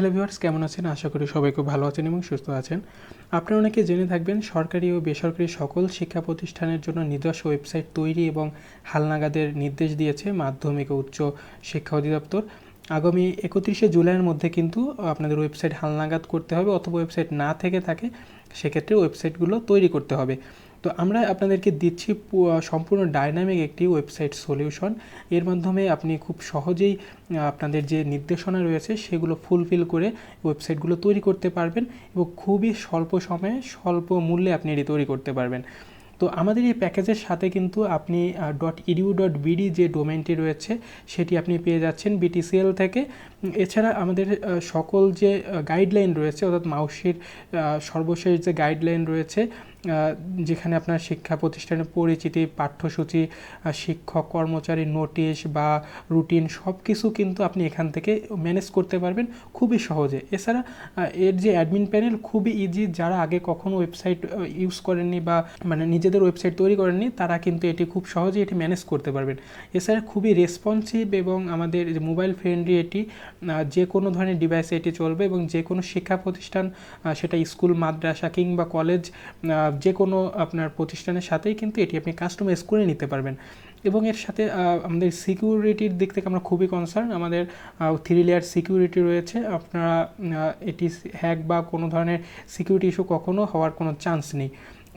Hello viewers কেমন আছেন? আশা করি সবাই খুব ভালো আছেন এবং সুস্থ আছেন। আপনারা অনেকে জেনে থাকবেন, সরকারি ও বেসরকারি সকল শিক্ষা প্রতিষ্ঠানের জন্য নিজস্ব ওয়েবসাইট তৈরি এবং হালনাগাদের নির্দেশ দিয়েছে মাধ্যমিক ও উচ্চ শিক্ষা অধিদপ্তর। আগামী একত্রিশে জুলাইয়ের মধ্যে কিন্তু আপনাদের ওয়েবসাইট হালনাগাদ করতে হবে, অথবা ওয়েবসাইট না থেকে থাকে, সেক্ষেত্রে ওয়েবসাইটগুলো তৈরি করতে হবে। তো আমরা আপনাদেরকে দিচ্ছি সম্পূর্ণ ডাইনামিক একটি ওয়েবসাইট সলিউশন এর মাধ্যমে আপনি খুব সহজেই আপনাদের যে নির্দেশনা রয়েছে সেগুলো ফুলফিল করে ওয়েবসাইটগুলো তৈরি করতে পারবেন এবং খুবই স্বল্প সময়ে স্বল্প মূল্যে আপনি এটি তৈরি করতে পারবেন। তো আমাদের এই প্যাকেজের সাথে কিন্তু আপনি ডট ইডিউ ডট বিডি যে ডোমেনটি রয়েছে সেটি আপনি পেয়ে যাচ্ছেন বিটিসিএল থেকে। এছাড়া আমাদের সকল যে গাইডলাইন রয়েছে অর্থাৎ মাউসির সর্বশেষ যে গাইডলাইন রয়েছে যেখানে আপনার শিক্ষা প্রতিষ্ঠানের পরিচিতি, পাঠ্যসূচি শিক্ষক, কর্মচারী, নোটিশ বা রুটিন সব কিছু কিন্তু আপনি এখান থেকে ম্যানেজ করতে পারবেন খুবই সহজে। এছাড়া এর যে অ্যাডমিন প্যানেল খুবই ইজি যারা আগে কখনো ওয়েবসাইট ইউজ করেননি বা মানে নিজেদের ওয়েবসাইট তৈরি করেননি, তারা কিন্তু এটি খুব সহজে এটি ম্যানেজ করতে পারবেন। এছাড়া খুবই রেসপন্সিভ এবং আমাদের মোবাইল ফ্রেন্ডলি এটি যে কোনো ধরনের ডিভাইসে এটি চলবে এবং যে কোনো শিক্ষা প্রতিষ্ঠান সেটা স্কুল, মাদ্রাসা কিংবা কলেজ যে কোনো আপনার প্রতিষ্ঠানের সাথেই কিন্তু এটি আপনি কাস্টমাইজ করে নিতে পারবেন। এবং এর সাথে আমাদের সিকিউরিটির দিক থেকে আমরা খুবই কনসার্ন আমাদের থ্রি লেয়ার সিকিউরিটি রয়েছে। আপনারা এটি হ্যাক বা কোনো ধরনের সিকিউরিটি ইস্যু কখনো হওয়ার কোনো চান্স নেই।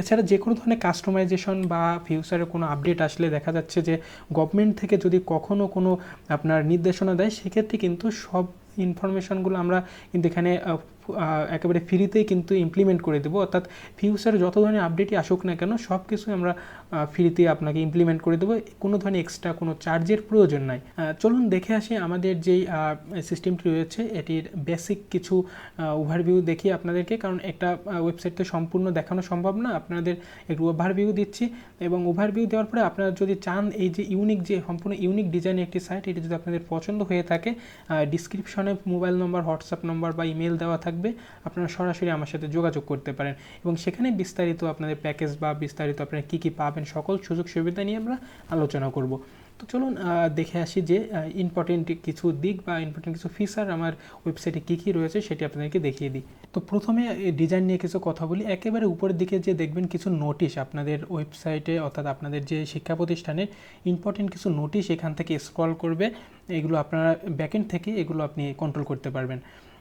এছাড়া যে কোনো ধরনের কাস্টমাইজেশন বা ফিউচারে কোনো আপডেট আসলে দেখা যাচ্ছে যে গভর্নমেন্ট থেকে যদি কখনও কোনো আপনার নির্দেশনা দেয়, সেক্ষেত্রে কিন্তু সব ইনফরমেশনগুলো আমরা কিন্তু এখানে একেবারে ফ্রিতেই কিন্তু ইমপ্লিমেন্ট করে দেবো। অর্থাৎ ফিউচারে যত ধরনের আপডেটই আসুক না কেন, সব কিছুই আমরা ফ্রিতে আপনাকে ইমপ্লিমেন্ট করে দেবো। কোনো ধরনের এক্সট্রা কোনো চার্জের প্রয়োজন নাই। চলুন দেখে আসি আমাদের যেই সিস্টেমটি রয়েছে, এটির বেসিক কিছু ওভারভিউ দেখি আপনাদেরকে। কারণ একটা ওয়েবসাইট তো সম্পূর্ণ দেখানো সম্ভব না। আপনাদের একটু ওভারভিউ দিচ্ছি এবং ওভারভিউ দেওয়ার পরে আপনারা যদি চান এই যে ইউনিক যে সম্পূর্ণ ইউনিক ডিজাইনের একটি সাইট এটি যদি আপনাদের পছন্দ হয়ে থাকে ডিসক্রিপশনে মোবাইল নম্বর হোয়াটসঅ্যাপ নম্বর বা ইমেল দেওয়া থাকবে, আপনারা সরাসরি আমার সাথে যোগাযোগ করতে পারেন। এবং সেখানে বিস্তারিত আপনাদের প্যাকেজ বা বিস্তারিত আপনারা কী কী পাবেন, সকল সুযোগ সুবিধা নিয়ে আমরা আলোচনা করব। তো চলুন দেখে আসি যে ইম্পর্টেন্ট কিছু দিক বা ইম্পর্টেন্ট কিছু ফিচার আমার ওয়েবসাইটে কী কী রয়েছে সেটি আপনাদেরকে দেখিয়ে দিই। তো প্রথমে ডিজাইন নিয়ে কিছু কথা বলি। একেবারে উপরের দিকে যে দেখবেন কিছু নোটিশ আপনাদের ওয়েবসাইটে অর্থাৎ আপনাদের যে শিক্ষা প্রতিষ্ঠানের ইম্পর্টেন্ট কিছু নোটিশ এখান থেকে স্ক্রল করবে। এগুলো আপনারা ব্যাকেন্ড থেকে এগুলো আপনি কন্ট্রোল করতে পারবেন।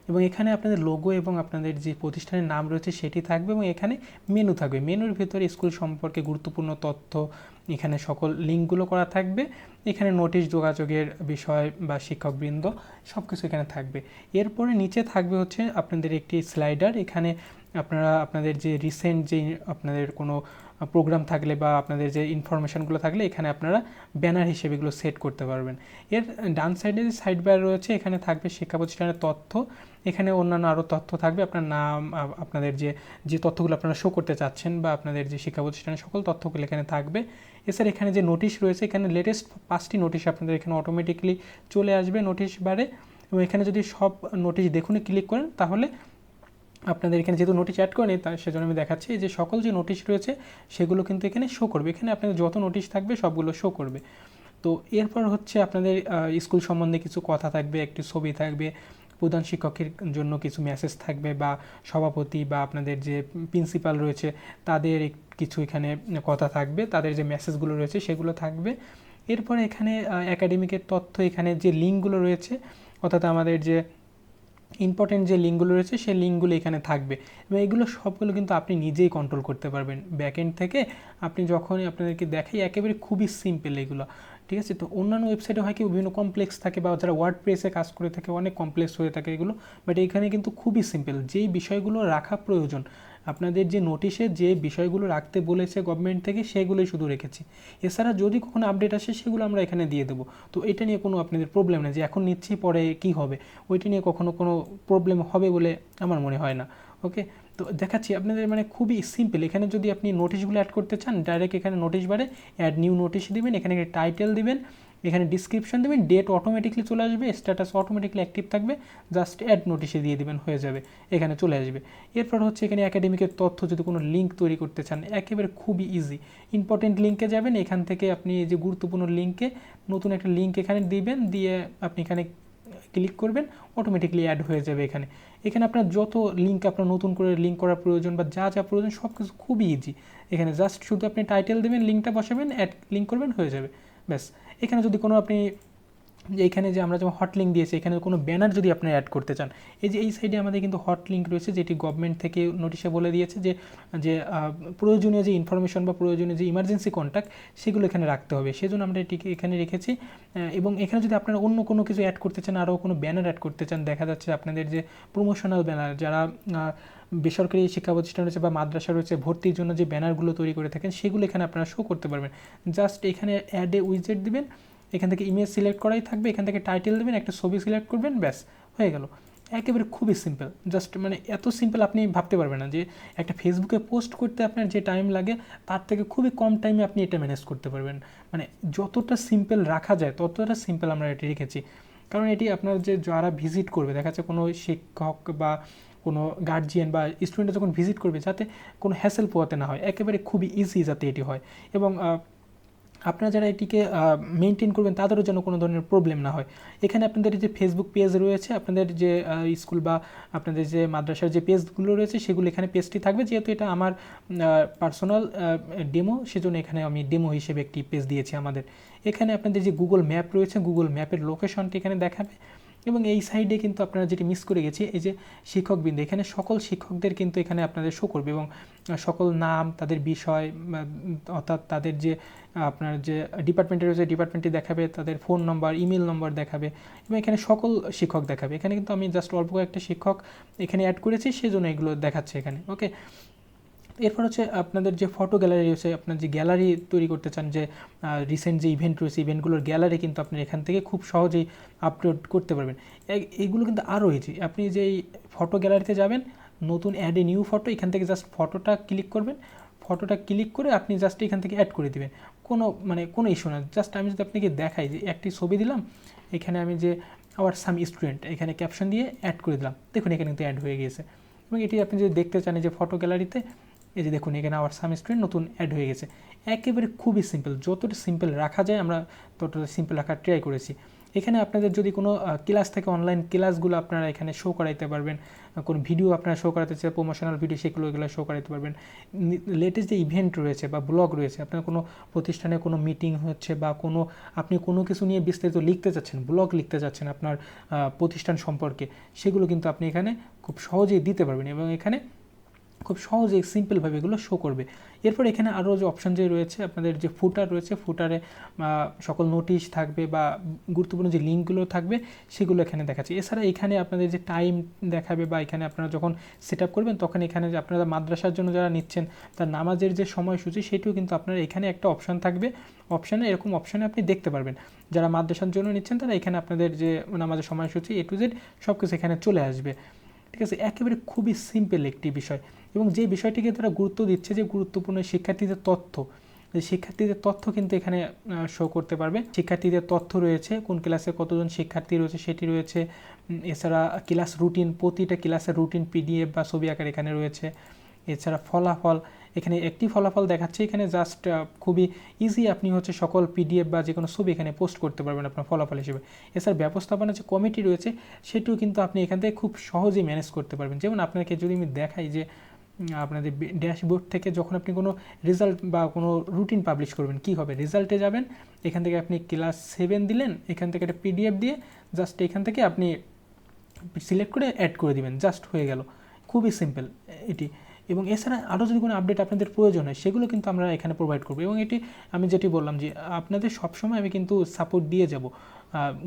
এবং এখানে আপনাদের লোগো এবং আপনাদের যে প্রতিষ্ঠানের নাম রয়েছে সেটি থাকবে এবং এখানে মেনু থাকবে। মেনুর ভিতরে স্কুল সম্পর্কে গুরুত্বপূর্ণ তথ্য, এখানে সকল লিঙ্কগুলো করা থাকবে। এখানে নোটিশ যোগাযোগের বিষয় বা শিক্ষকবৃন্দ সব কিছু এখানে থাকবে। এরপরে নিচে থাকবে হচ্ছে আপনাদের একটি স্লাইডার এখানে আপনারা, আপনাদের যে রিসেন্ট যে আপনাদের কোনো প্রোগ্রাম থাকলে বা আপনাদের যে ইনফরমেশনগুলো থাকলে এখানে আপনারা ব্যানার হিসেবে এগুলো সেট করতে পারবেন। এর ডান সাইডে যে সাইড বার রয়েছে, এখানে থাকবে শিক্ষা প্রতিষ্ঠানের তথ্য। এখানে অন্যান্য আরও তথ্য থাকবে, আপনার নাম আপনাদের যে যে তথ্যগুলো আপনারা শো করতে চাচ্ছেন বা আপনাদের যে শিক্ষা প্রতিষ্ঠানের সকল তথ্যগুলো এখানে থাকবে। এছাড়া এখানে যে নোটিশ রয়েছে, এখানে লেটেস্ট পাঁচটি নোটিশ আপনাদের এখানে অটোমেটিকলি চলে আসবে নোটিশ বারে এবং এখানে যদি সব নোটিশ দেখুন ক্লিক করেন, তাহলে আপনাদের এখানে যেহেতু নোটিশ অ্যাড করেনি তাই সেজন্য আমি দেখাচ্ছি যে সকল যে নোটিশ রয়েছে, সেগুলো কিন্তু এখানে শো করবে। এখানে আপনাদের যত নোটিশ থাকবে, সবগুলো শো করবে। তো এরপর হচ্ছে আপনাদের স্কুল সম্বন্ধে কিছু কথা থাকবে, একটি ছবি থাকবে, প্রধান শিক্ষকের জন্য কিছু মেসেজ থাকবে বা সভাপতি বা আপনাদের যে প্রিন্সিপাল রয়েছে, তাদের কিছু এখানে কথা থাকবে, তাদের যে মেসেজগুলো রয়েছে, সেগুলো থাকবে। এরপরে এখানে একাডেমিকের তথ্য, এখানে যে লিঙ্কগুলো রয়েছে, অর্থাৎ আমাদের যে ইম্পর্টেন্ট যে লিঙ্কগুলো রয়েছে, সেই লিঙ্কগুলো এখানে থাকবে। এবং এগুলো সবগুলো কিন্তু আপনি নিজেই কন্ট্রোল করতে পারবেন। ব্যাকএন্ড থেকে আপনি যখনই আপনাদেরকে দেখাই, একেবারে খুবই সিম্পল এগুলো। ঠিক আছে? তো অন্যান্য ওয়েবসাইটে হয় কি, বিভিন্ন কমপ্লেক্স থাকে বা যারা ওয়ার্ড প্রেসে কাজ করে থাকে, অনেক কমপ্লেক্স হয়ে থাকে এগুলো। বাট এখানে কিন্তু খুবই সিম্পল যেই বিষয়গুলো রাখা প্রয়োজন আপনাদের যে নোটিশে যে বিষয়গুলো রাখতে বলেছে গভর্নমেন্ট থেকে সেগুলোই শুধু রেখেছি। এছাড়া যদি কখনো আপডেট আসে সেগুলো আমরা এখানে দিয়ে দেবো। তো এটা নিয়ে কোনো আপনাদের প্রবলেম নেই যে এখন নিচ্ছি, পরে কি হবে? ওইটা নিয়ে কখনো কোনো প্রবলেম হবে বলে আমার মনে হয় না। ওকে তো দেখাচ্ছি আপনাদের মানে খুবই সিম্পল এখানে যদি আপনি নোটিশগুলো অ্যাড করতে চান ডাইরেক্ট এখানে নোটিশ বারে অ্যাড নিউ নোটিশ দিবেন, এখানে টাইটেল দিবেন এখানে ডিসক্রিপশন দেবেন ডেট অটোমেটিকলি চলে আসবে স্ট্যাটাস অটোমেটিকলি অ্যাক্টিভ থাকবে জাস্ট অ্যাড নোটিশে দিয়ে দিবেন, হয়ে যাবে, এখানে চলে আসবে। এরপর হচ্ছে এখানে একাডেমিকের তথ্য, যদি কোনো লিঙ্ক তৈরি করতে চান, একেবারে খুবই ইজি ইম্পর্টেন্ট লিঙ্কে যাবেন, এখান থেকে আপনি এই যে গুরুত্বপূর্ণ লিঙ্কে নতুন একটা লিঙ্ক এখানে দিবেন, দিয়ে আপনি এখানে ক্লিক করবেন অটোমেটিকলি অ্যাড হয়ে যাবে এখানে। এখানে আপনার যত লিঙ্ক আপনার নতুন করে লিঙ্ক করার প্রয়োজন বা যা যা প্রয়োজন সব কিছু খুবই ইজি এখানে জাস্ট শুধু আপনি টাইটেল দেবেন লিঙ্কটা বসাবেন অ্যাড লিঙ্ক করবেন, হয়ে যাবে। ব্যাস। এখানে যদি কোনো আপনি যে এখানে যে আমরা যেমন হট লিঙ্ক দিয়েছি, এখানে কোনো ব্যানার যদি আপনি অ্যাড করতে চান, এই যে এই সাইডে আমাদের কিন্তু হট লিঙ্ক রয়েছে, যেটি গভর্নমেন্ট থেকে নোটিশে বলে দিয়েছে যে যে প্রয়োজনীয় যে ইনফরমেশন বা প্রয়োজনীয় যে ইমার্জেন্সি কন্ট্যাক্ট সেগুলো এখানে রাখতে হবে। সেজন্য আমরা এটিকে এখানে রেখেছি এবং এখানে যদি আপনারা অন্য কোনো কিছু অ্যাড করতে চান, আরও কোনো ব্যানার অ্যাড করতে চান, দেখা যাচ্ছে আপনাদের যে প্রমোশনাল ব্যানার যারা বেসরকারি শিক্ষা প্রতিষ্ঠান রয়েছে বা মাদ্রাসা রয়েছে, ভর্তির জন্য যে ব্যানারগুলো তৈরি করে থাকেন, সেগুলো এখানে আপনারা শো করতে পারবেন। জাস্ট এখানে অ্যাডে উইজেট দিবেন এখান থেকে ইমেজ সিলেক্ট করাই থাকবে, এখান থেকে টাইটেল দেবেন, একটা ছবি সিলেক্ট করবেন, ব্যাস, হয়ে গেল। একেবারে খুবই সিম্পল জাস্ট মানে এত সিম্পল আপনি ভাবতে পারবেন না যে একটা ফেসবুকে পোস্ট করতে আপনার যে টাইম লাগে, তার থেকে খুবই কম টাইমে আপনি এটা ম্যানেজ করতে পারবেন। মানে যতটা সিম্পল রাখা যায়, ততটা সিম্পল আমরা এটি রেখেছি। কারণ এটি আপনার যে যারা ভিজিট করবে, দেখা যাচ্ছে কোনো শিক্ষক বা কোনো গার্জিয়ান বা স্টুডেন্টরা যখন ভিজিট করবে, যাতে কোনো হ্যাসেল পোয়াতে না হয়, একেবারে খুবই ইজি যাতে এটি হয়। এবং আপনারা যারা এটিকে মেনটেন করবেন, তাদেরও যেন কোনো ধরনের প্রবলেম না হয়। এখানে আপনাদের যে ফেসবুক পেজ রয়েছে, আপনাদের যে স্কুল বা আপনাদের যে মাদ্রাসার যে পেজগুলো রয়েছে, সেগুলো এখানে পেজটি থাকবে। যেহেতু এটা আমার পার্সোনাল ডেমো সেজন্য এখানে আমি ডেমো হিসেবে একটি পেজ দিয়েছি আমাদের। এখানে আপনাদের যে গুগল ম্যাপ রয়েছে গুগল ম্যাপের লোকেশনটি এখানে দেখাবে। এবং এই সাইডে কিন্তু আপনারা যেটি মিস করে গেছি, এই যে শিক্ষকবৃন্দ, এখানে সকল শিক্ষকদের কিন্তু এখানে আপনাদের শো করবে এবং সকল নাম, তাদের বিষয় অর্থাৎ তাদের যে, আপনার যে ডিপার্টমেন্টের রয়েছে ডিপার্টমেন্টটি দেখাবে, তাদের ফোন নম্বর ইমেল নম্বর দেখাবে এবং এখানে সকল শিক্ষক দেখাবে। এখানে কিন্তু আমি জাস্ট অল্প কয়েকটা শিক্ষক এখানে অ্যাড করেছি, সেজন্য এগুলো দেখাচ্ছে এখানে। ওকে এরপর হচ্ছে আপনাদের যে ফটো গ্যালারি রয়েছে, আপনার যে গ্যালারি তৈরি করতে চান, যে রিসেন্ট যে ইভেন্ট রয়েছে ইভেন্টগুলোর গ্যালারি কিন্তু আপনি এখান থেকে খুব সহজেই আপলোড করতে পারবেন। এইগুলো কিন্তু আরও ইজি আপনি যে এই ফটো গ্যালারিতে যাবেন, নতুন অ্যাড এ নিউ ফটো এখান থেকে জাস্ট ফটোটা ক্লিক করবেন। ফটোটা ক্লিক করে আপনি জাস্ট এখান থেকে অ্যাড করে দিবেন। কোনো মানে কোনো ইস্যু না। জাস্ট আমি যদি আপনাকে দেখাই যে একটি ছবি দিলাম, এখানে আমি যে আওয়ার সাম স্টুডেন্ট এখানে ক্যাপশন দিয়ে অ্যাড করে দিলাম। দেখুন এখানে কিন্তু অ্যাড হয়ে গিয়েছে। এবং এটি আপনি যদি দেখতে চান যে ফটো গ্যালারিতে এই যে দেখুন, এখানে আওয়ার সাম স্টুডেন্ট নতুন অ্যাড হয়ে গেছে। একেবারে খুবই সিম্পল যতটা সিম্পল রাখা যায় আমরা ততটা সিম্পল রাখার ট্রাই করেছি। এখানে আপনাদের যদি কোনো ক্লাস থেকে অনলাইন ক্লাসগুলো আপনারা এখানে শো করাইতে পারবেন কোনো ভিডিও আপনারা শো করাতে চাই প্রমোশনাল ভিডিও সেগুলো এগুলো শো করাতে পারবেন। লেটেস্ট যে ইভেন্ট রয়েছে বা ব্লগ রয়েছে, আপনার কোনো প্রতিষ্ঠানে কোনো মিটিং হচ্ছে বা কোনো, আপনি কোনো কিছু নিয়ে বিস্তারিত লিখতে চাচ্ছেন ব্লগ লিখতে চাচ্ছেন আপনার প্রতিষ্ঠান সম্পর্কে, সেগুলো কিন্তু আপনি এখানে খুব সহজেই দিতে পারবেন এবং এখানে খুব সহজেই সিম্পলভাবে এগুলো শো করবে। এরপর এখানে আরও যে অপশান যে রয়েছে, আপনাদের যে ফুটার রয়েছে ফুটারে সকল নোটিশ থাকবে বা গুরুত্বপূর্ণ যে লিঙ্কগুলো থাকবে, সেগুলো এখানে দেখাচ্ছে। এছাড়া এখানে আপনাদের যে টাইম দেখাবে বা এখানে আপনারা যখন সেট করবেন, তখন এখানে যে আপনারা মাদ্রাসার জন্য যারা নিচ্ছেন, তার নামাজের যে সময়সূচি, সেটিও কিন্তু আপনার এখানে একটা অপশান থাকবে। অপশানে এরকম অপশানে আপনি দেখতে পারবেন। যারা মাদ্রাসার জন্য নিচ্ছেন, তারা এখানে আপনাদের যে নামাজের সময়সূচি এ টু জেড সব কিছু এখানে চলে আসবে। ঠিক আছে, একেবারে খুবই সিম্পল একটি বিষয়। এবং যে বিষয়টিকে তারা গুরুত্ব দিচ্ছে যে গুরুত্বপূর্ণ শিক্ষার্থীদের তথ্য শিক্ষার্থীদের তথ্য কিন্তু এখানে শো করতে পারবে। শিক্ষার্থীদের তথ্য রয়েছে, কোন ক্লাসে কতজন শিক্ষার্থী রয়েছে সেটি রয়েছে। এছাড়া ক্লাস রুটিন প্রতিটা ক্লাসের রুটিন পিডিএফ বা ছবি আকার এখানে রয়েছে। এছাড়া ফলাফল এখানে একটি ফলাফল দেখাচ্ছে। এখানে জাস্ট খুবই ইজি আপনি হচ্ছে সকল পিডিএফ বা যে কোনো ছবি এখানে পোস্ট করতে পারবেন আপনার ফলাফল হিসেবে। এছাড়া ব্যবস্থাপনা যে কমিটি রয়েছে, সেটিও কিন্তু আপনি এখান থেকে খুব সহজেই ম্যানেজ করতে পারবেন। যেমন আপনাকে যদি আমি দেখাই যে আপনাদের ড্যাশবোর্ড থেকে যখন আপনি কোনো রেজাল্ট বা কোনো রুটিন পাবলিশ করবেন, কি হবে? রেজাল্টে যাবেন, এখান থেকে আপনি ক্লাস সেভেন দিলেন, এখান থেকে একটা পিডিএফ দিয়ে জাস্ট এখান থেকে আপনি সিলেক্ট করে অ্যাড করে দিবেন। জাস্ট হয়ে গেল। খুবই সিম্পল এটি। এবং এছাড়া আরও যদি কোনো আপডেট আপনাদের প্রয়োজন হয়, সেগুলো কিন্তু আমরা এখানে প্রোভাইড করব। এবং এটি আমি যেটি বললাম যে, আপনাদের সবসময় আমি কিন্তু সাপোর্ট দিয়ে যাব।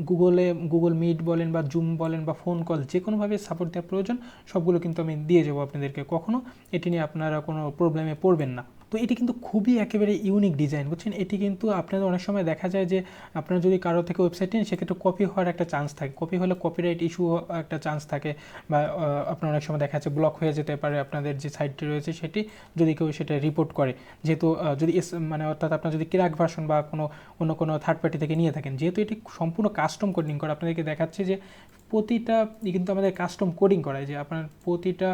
গুগলে গুগল মিট বলেন বা জুম বলেন বা ফোন কল যে কোনোভাবে সাপোর্ট দেওয়ার প্রয়োজন, সবগুলো কিন্তু আমি দিয়ে যাব আপনাদেরকে। কখনো এটি নিয়ে আপনারা কোনো প্রবলেমে পড়বেন না। তো এটি কিন্তু খুবই একেবারে ইউনিক ডিজাইন বুঝছেন? এটি কিন্তু আপনাদের অনেক সময় দেখা যায় যে আপনারা যদি কারও থেকে ওয়েবসাইট নেন, সেক্ষেত্রে কপি হওয়ার একটা চান্স থাকে। কপি হলে কপিরাইট ইস্যু একটা চান্স থাকে বা আপনার অনেক সময় দেখা যাচ্ছে ব্লক হয়ে যেতে পারে আপনাদের যে সাইটটি রয়েছে সেটি, যদি কেউ সেটা রিপোর্ট করে। যেহেতু যদি এস মানে অর্থাৎ আপনার যদি ক্রাক ভার্সন বা কোনো, অন্য কোনো থার্ড পার্টি থেকে নিয়ে থাকেন, যেহেতু এটি সম্পূর্ণ কাস্টম কোডিং করে, আপনাদেরকে দেখাচ্ছে যে প্রতিটা কিন্তু আমাদের কাস্টম কোডিং করায়, যে আপনার প্রতিটা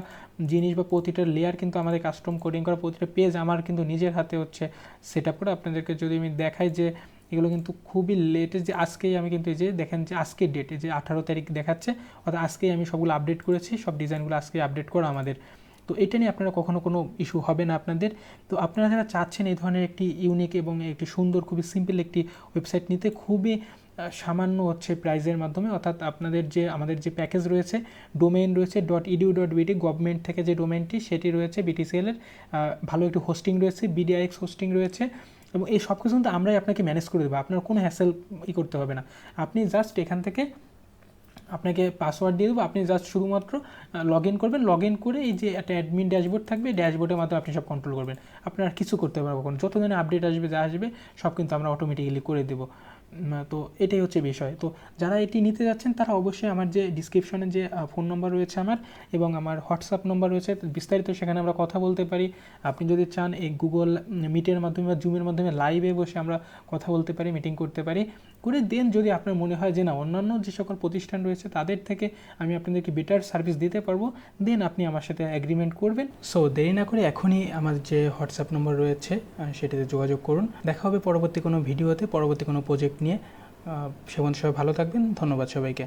জিনিস বা প্রতিটা লেয়ার কিন্তু আমাদের কাস্টম কোডিং করা, প্রতিটা পেজ আমার কিন্তু নিজের হাতে হচ্ছে সেট আপ করে। আপনাদেরকে যদি আমি দেখাই যে এগুলো কিন্তু খুবই লেটেস্ট যে আজকেই আমি কিন্তু এই যে দেখেন যে আজকের ডেটে যে আঠারো তারিখ দেখাচ্ছে, অর্থাৎ আজকেই আমি সবগুলো আপডেট করেছি, সব ডিজাইনগুলো আজকে আপডেট করা আমাদের। তো এটা নিয়ে আপনারা কখনো কোনো ইস্যু হবে না আপনাদের। তো আপনারা যারা চাচ্ছেন এই ধরনের একটি ইউনিক এবং একটি সুন্দর, খুবই সিম্পল একটি ওয়েবসাইট নিতে, খুবই সামান্য হচ্ছে প্রাইজের মাধ্যমে, অর্থাৎ আপনাদের যে, আমাদের যে প্যাকেজ রয়েছে ডোমেইন রয়েছে. Dot edu dot BD government থেকে যে ডোমেইনটি সেটি রয়েছে বিটিসিএলের ভালো একটি হোস্টিং রয়েছে বিডিআইএক্স হোস্টিং রয়েছে, এবং এই সব কিছু কিন্তু আমরাই আপনাকে ম্যানেজ করে দেবো। আপনার কোনো হ্যাসেল ই করতে হবে না। আপনি জাস্ট এখান থেকে আপনাকে পাসওয়ার্ড দিয়ে দেবো। আপনি জাস্ট শুধুমাত্র লগ ইন করবেন। লগ ইন করে এই যে একটা অ্যাডমিন ড্যাশবোর্ড থাকবে ড্যাশবোর্ডের মাধ্যমে আপনি সব কন্ট্রোল করবেন। আপনার কিছু করতে পারব কোনো যত দিনে আপডেট আসবে, যা আসবে, সব কিন্তু আমরা অটোমেটিক্যালি করে দেবো। তো এটাই হচ্ছে বিষয়। তো যারা এটি নিতে যাচ্ছেন, তারা অবশ্যই আমার যে ডিসক্রিপশনে যে ফোন নম্বর রয়েছে আমার এবং আমার হোয়াটসঅ্যাপ নম্বর রয়েছে বিস্তারিত সেখানে আমরা কথা বলতে পারি। আপনি যদি চান এই গুগল মিটের মাধ্যমে বা জুমের মাধ্যমে লাইভে বসে আমরা কথা বলতে পারি মিটিং করতে পারি। করে দেন যদি আপনার মনে হয় যে, না, অন্যান্য যে সকল প্রতিষ্ঠান রয়েছে, তাদের থেকে আমি আপনাদেরকে বেটার সার্ভিস দিতে পারব, দেন আপনি আমার সাথে অ্যাগ্রিমেন্ট করবেন। সো দেরি না করে এখনই আমার যে হোয়াটসঅ্যাপ নম্বর রয়েছে সেটাতে যোগাযোগ করুন। দেখা হবে পরবর্তী কোনো ভিডিওতে পরবর্তী কোনো প্রজেক্ট নিয়ে সেবন সবাই ভালো থাকবেন। ধন্যবাদ সবাইকে।